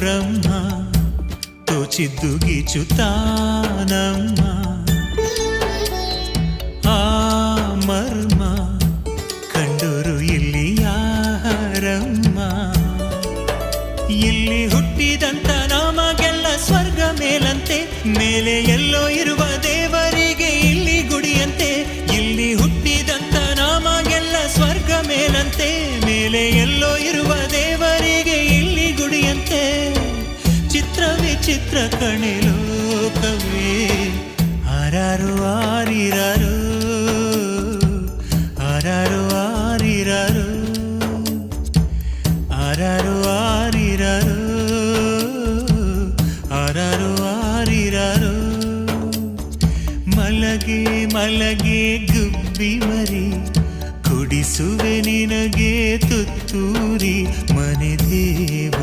ಬ್ರಹ್ಮ, ತೋಚಿದ್ದು ಆ ಮರ್ಮ ಕಂಡೂರು ಇಲ್ಲಿ ಯಾರಮ್ಮ? ಇಲ್ಲಿ ಹುಟ್ಟಿದಂತ ನಮಗೆಲ್ಲ ಸ್ವರ್ಗ ಮೇಲಂತೆ, ಮೇಲೆ ಎಲ್ಲೋ ಇರುವ ದೇವರಿಗೆ ಇಲ್ಲಿ ಗುಡಿಯಂತೆ. ಇಲ್ಲಿ ಹುಟ್ಟಿದಂತ ನಮಗೆಲ್ಲ ಸ್ವರ್ಗ ಮೇಲಂತೆ, ಮೇಲೆ ಎಲ್ಲೋ ಇರುವ ದೇವರಿಗೆ ವಿಚಿತ್ರ ಕಣೆ ಲೋಕವೇ? ಹರಾರು ಆರಿರಾರು ಆರಾರು ಆರಿರಾರು ಆರಾರು ಆರಿರಾರು ಆರಾರು ಆರಿರಾರು ಮಲಗೆ ಮಲಗೆ ಗುಬ್ಬಿ ಮರಿ, ಕುಡಿಸುವೆ ನಿನಗೆ ತುತ್ತೂರಿ ಮನೆ ದೇವ